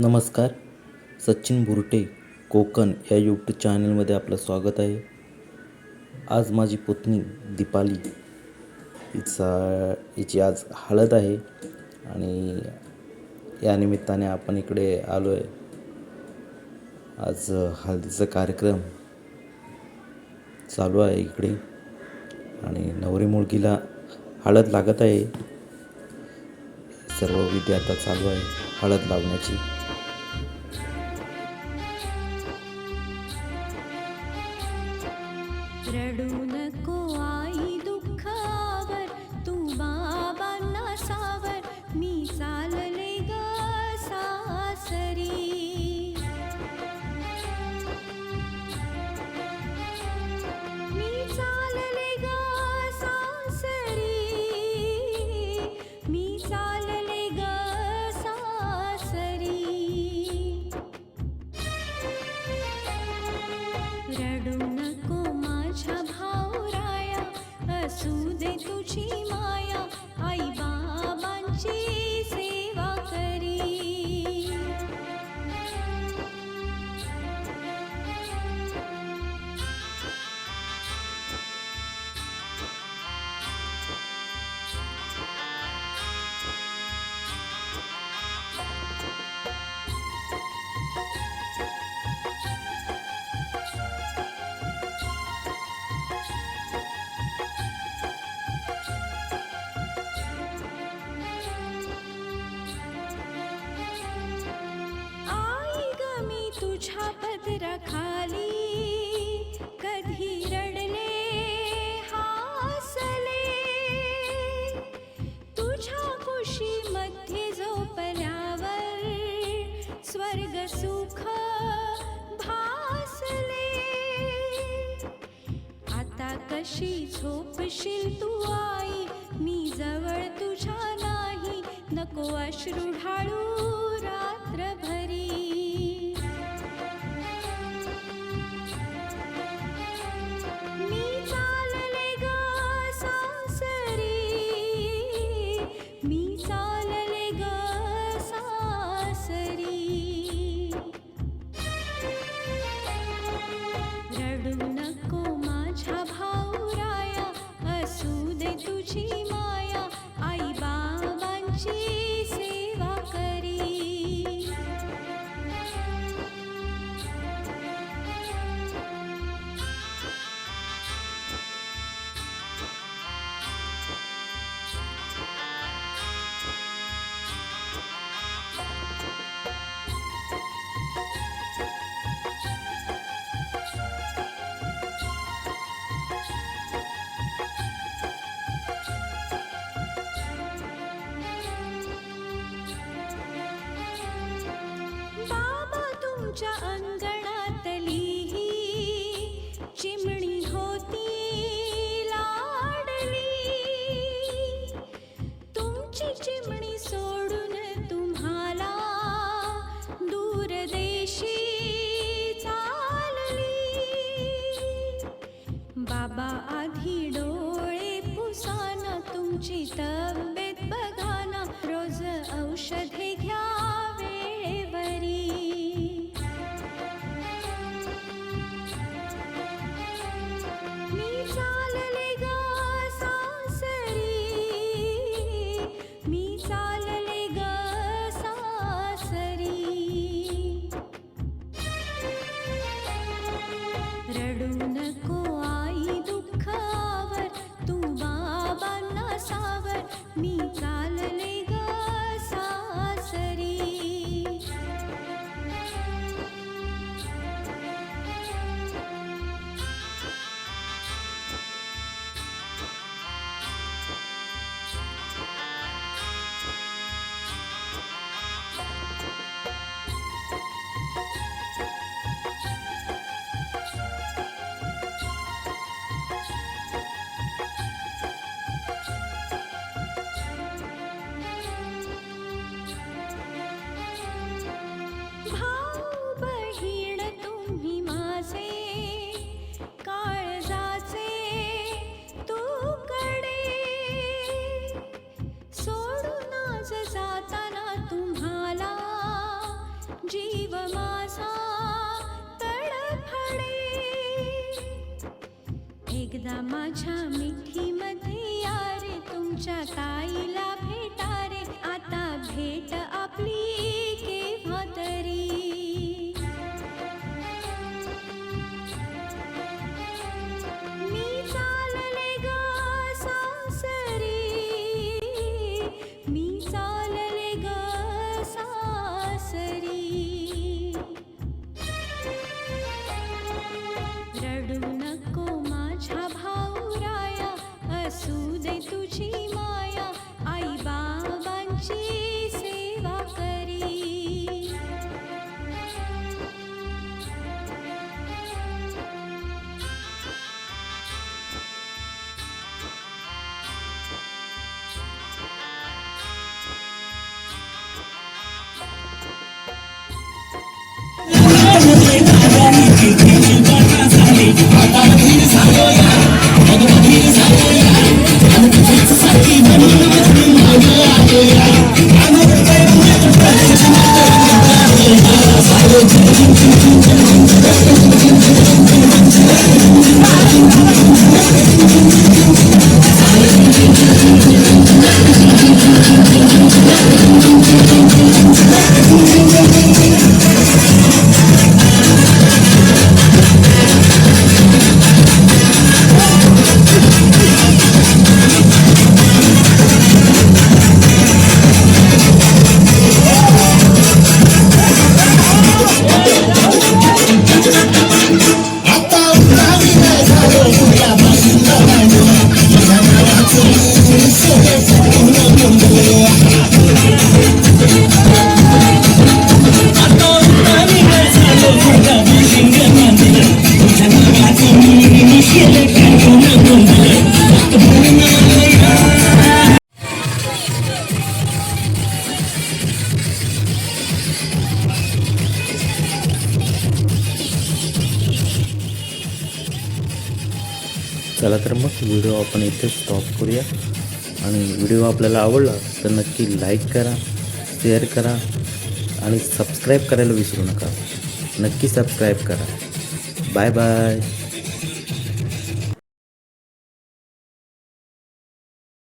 नमस्कार सचिन बुरटे कोकण या यूट्यूब चॅनलमध्ये आपलं स्वागत आहे. आज माझी पत्नी दीपाली हिचा हिची आज हळद आहे आणि या निमित्ताने आपण इकडे आलो आहे आज हळदीचा कार्यक्रम चालू आहे इकडे आणि नवरी मुलगीला हळद लागत आहे. सर्व विधी आता चालू आहे हळद लावण्याची. रडू नको आई. दे कशी झोपशील तू आई? मी जवळ तुझ्या नाही. नको अश्रू ढाळू रात्रभरी. दे तुझी माया आई बाबांची आमच्या నీ కాలలో भेट आपली केव्हा तरी. मी चालले ग सासरी. मी चालले ग सासरी. रडू नको माझ्या भाऊराया असू दे तू चला व्हिडिओ आपण इथे स्टॉप करूया. आणि व्हिडिओ आपल्याला आवडला तर नक्की लाईक करा शेअर करा आणि सबस्क्राईब करायला विसरू नका. नक्की सबस्क्राईब करा. Bye bye